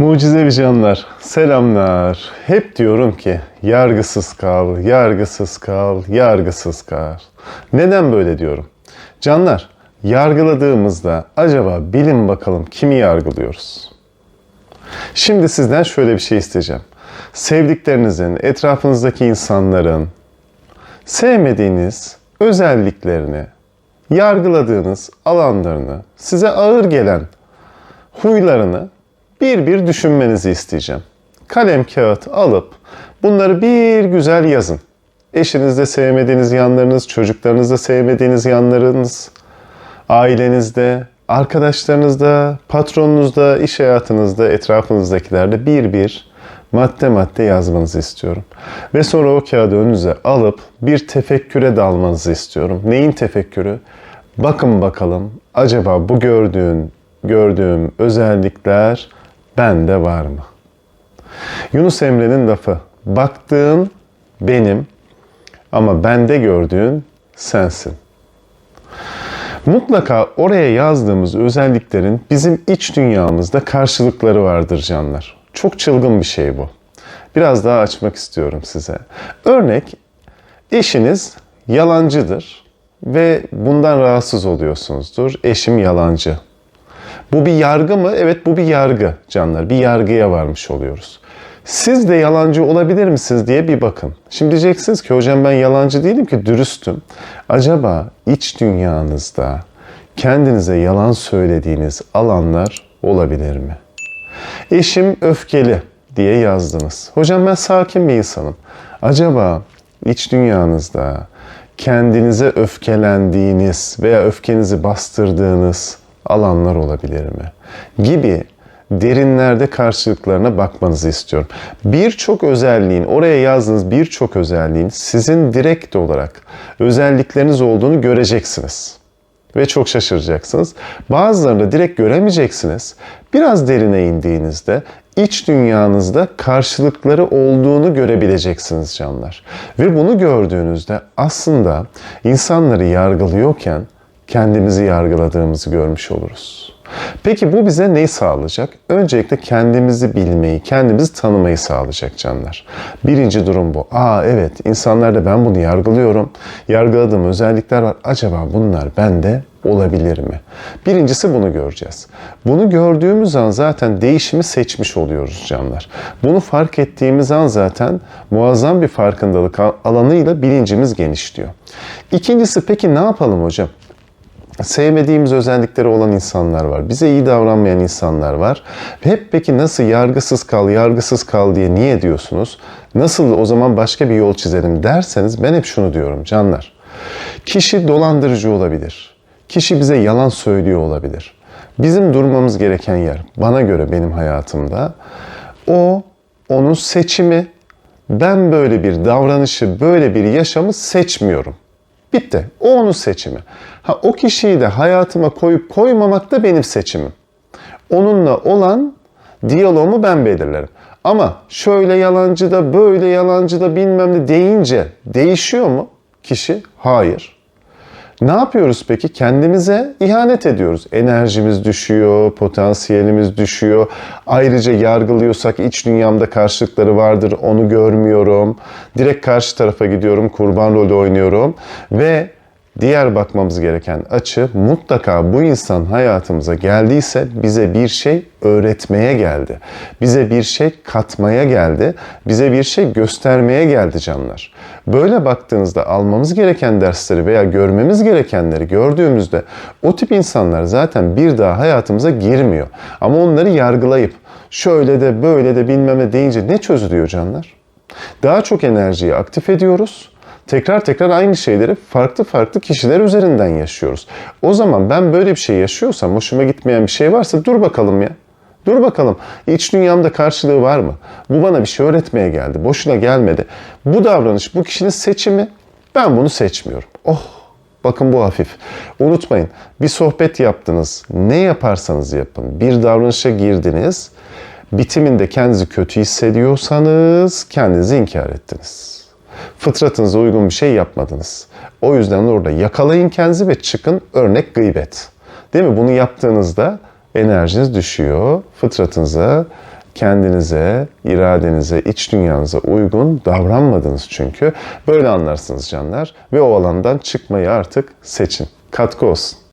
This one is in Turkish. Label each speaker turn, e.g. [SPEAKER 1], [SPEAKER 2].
[SPEAKER 1] Mucizevi canlar, selamlar. Hep diyorum ki yargısız kal, yargısız kal, yargısız kal. Neden böyle diyorum? Canlar, yargıladığımızda acaba bilin bakalım kimi yargılıyoruz? Şimdi sizden şöyle bir şey isteyeceğim. Sevdiklerinizin, etrafınızdaki insanların sevmediğiniz özelliklerini, yargıladığınız alanlarını, size ağır gelen huylarını bir bir düşünmenizi isteyeceğim. Kalem kağıt alıp bunları bir güzel yazın. Eşinizde sevmediğiniz yanlarınız, çocuklarınızda sevmediğiniz yanlarınız, ailenizde, arkadaşlarınızda, patronunuzda, iş hayatınızda, etrafınızdakilerde bir bir madde madde yazmanızı istiyorum. Ve sonra o kağıdı önünüze alıp bir tefekküre dalmanızı istiyorum. Neyin tefekkürü? Bakın bakalım acaba bu gördüğün, gördüğüm özellikler bende var mı? Yunus Emre'nin lafı. Baktığın benim ama bende gördüğün sensin. Mutlaka oraya yazdığımız özelliklerin bizim iç dünyamızda karşılıkları vardır canlar. Çok çılgın bir şey bu. Biraz daha açmak istiyorum size. Örnek, eşiniz yalancıdır ve bundan rahatsız oluyorsunuzdur. Eşim yalancı. Bu bir yargı mı? Evet bu bir yargı canlar. Bir yargıya varmış oluyoruz. Siz de yalancı olabilir misiniz diye bir bakın. Şimdi diyeceksiniz ki hocam ben yalancı değilim ki dürüstüm. Acaba iç dünyanızda kendinize yalan söylediğiniz alanlar olabilir mi? Eşim öfkeli diye yazdınız. Hocam ben sakin bir insanım. Acaba iç dünyanızda kendinize öfkelendiğiniz veya öfkenizi bastırdığınız alanlar olabilir mi? Gibi derinlerde karşılıklarına bakmanızı istiyorum. Birçok özelliğin, oraya yazdığınız birçok özelliğin sizin direkt olarak özellikleriniz olduğunu göreceksiniz. Ve çok şaşıracaksınız. Bazılarını direkt göremeyeceksiniz. Biraz derine indiğinizde iç dünyanızda karşılıkları olduğunu görebileceksiniz canlar. Ve bunu gördüğünüzde aslında insanları yargılıyorken kendimizi yargıladığımızı görmüş oluruz. Peki bu bize neyi sağlayacak? Öncelikle kendimizi bilmeyi, kendimizi tanımayı sağlayacak canlar. Birinci durum bu. Aa evet insanlarda ben bunu yargılıyorum. Yargıladığım özellikler var. Acaba bunlar bende olabilir mi? Birincisi bunu göreceğiz. Bunu gördüğümüz an zaten değişimi seçmiş oluyoruz canlar. Bunu fark ettiğimiz an zaten muazzam bir farkındalık alanıyla bilincimiz genişliyor. İkincisi peki ne yapalım hocam? Sevmediğimiz özellikleri olan insanlar var. Bize iyi davranmayan insanlar var. Hep peki nasıl yargısız kal, yargısız kal diye niye diyorsunuz? Nasıl o zaman başka bir yol çizelim derseniz ben hep şunu diyorum canlar. Kişi dolandırıcı olabilir. Kişi bize yalan söylüyor olabilir. Bizim durmamız gereken yer bana göre benim hayatımda o onun seçimi. Ben böyle bir davranışı, böyle bir yaşamı seçmiyorum. Bitti. O onun seçimi. Ha o kişiyi de hayatıma koyup koymamak da benim seçimim. Onunla olan diyaloğumu ben belirlerim. Ama şöyle yalancı da böyle yalancı da bilmem ne deyince değişiyor mu kişi? Hayır. Ne yapıyoruz peki? Kendimize ihanet ediyoruz. Enerjimiz düşüyor, potansiyelimiz düşüyor. Ayrıca yargılıyorsak iç dünyamda karşılıkları vardır, onu görmüyorum. Direkt karşı tarafa gidiyorum, kurban rolü oynuyorum ve Diğer bakmamız gereken açı mutlaka bu insan hayatımıza geldiyse bize bir şey öğretmeye geldi. Bize bir şey katmaya geldi. Bize bir şey göstermeye geldi canlar. Böyle baktığınızda almamız gereken dersleri veya görmemiz gerekenleri gördüğümüzde o tip insanlar zaten bir daha hayatımıza girmiyor. Ama onları yargılayıp şöyle de böyle de bilmem ne deyince ne çözülüyor canlar? Daha çok enerjiyi aktif ediyoruz tekrar tekrar aynı şeyleri farklı farklı kişiler üzerinden yaşıyoruz. O zaman ben böyle bir şey yaşıyorsam, hoşuma gitmeyen bir şey varsa dur bakalım ya. Dur bakalım iç dünyamda karşılığı var mı? Bu bana bir şey öğretmeye geldi. Boşuna gelmedi. Bu davranış bu kişinin seçimi. Ben bunu seçmiyorum. Oh bakın bu hafif. Unutmayın bir sohbet yaptınız. Ne yaparsanız yapın. Bir davranışa girdiniz. Bitiminde kendinizi kötü hissediyorsanız kendinizi inkar ettiniz fıtratınıza uygun bir şey yapmadınız. O yüzden orada yakalayın kendinizi ve çıkın örnek gıybet. Değil mi? Bunu yaptığınızda enerjiniz düşüyor. Fıtratınıza kendinize, iradenize, iç dünyanıza uygun davranmadınız çünkü. Böyle anlarsınız canlar ve o alandan çıkmayı artık seçin. Katkı olsun.